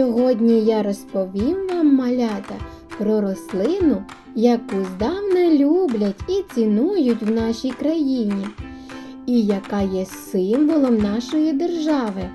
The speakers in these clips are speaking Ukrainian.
Сьогодні я розповім вам малята про рослину, яку здавна люблять і цінують в нашій країні, і яка є символом нашої держави.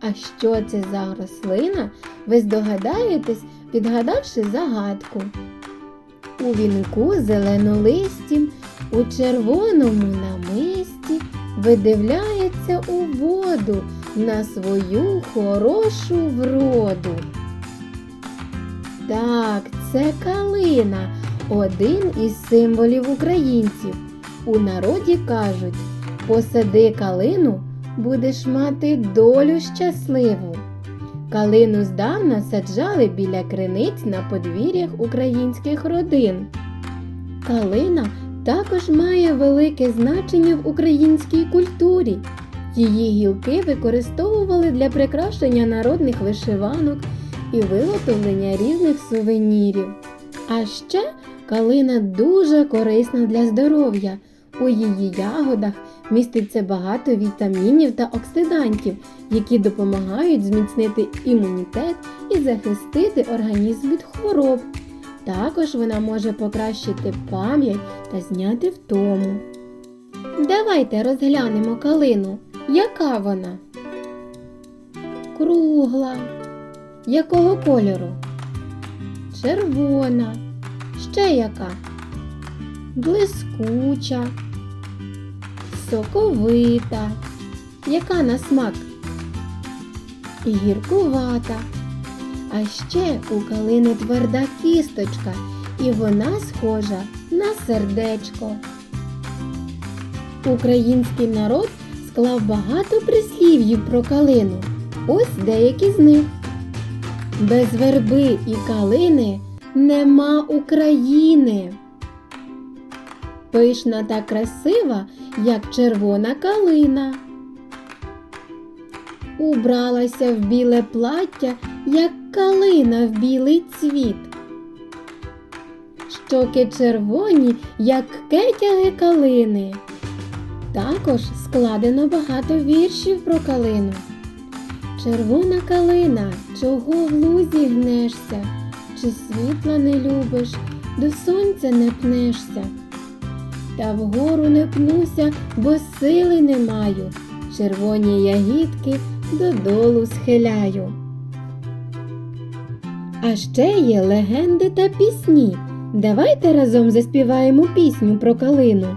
А що це за рослина, ви здогадаєтесь, відгадавши загадку. У вінку зеленолистім, у червоному намисті видивляється у воду на свою хорошу вроду. Так, це калина, один із символів українців. У народі кажуть, посади калину, будеш мати долю щасливу. Калину здавна саджали біля криниць на подвір'ях українських родин. Калина також має велике значення в українській культурі. Її гілки використовували для прикрашення народних вишиванок і виготовлення різних сувенірів. А ще калина дуже корисна для здоров'я. У її ягодах міститься багато вітамінів та оксидантів, які допомагають зміцнити імунітет і захистити організм від хвороб. Також вона може покращити пам'ять та зняти втому. Давайте розглянемо калину. Яка вона? Кругла. Якого кольору? Червона. Ще яка? Блискуча. Соковита. Яка на смак? Гіркувата. А ще у калини тверда кісточка, і вона схожа на сердечко. Український народ склав багато прислів'їв про калину. Ось деякі з них. Без верби і калини нема України. Пишна та красива, як червона калина. Убралася в біле плаття, як калина в білий цвіт. Щоки червоні, як кетяги калини. Також складено багато віршів про калину. Червона калина, чого в лузі гнешся, чи світла не любиш, до сонця не пнешся. Та вгору не пнуся, бо сили не маю, червоні ягідки додолу схиляю. А ще є легенди та пісні. Давайте разом заспіваємо пісню про калину.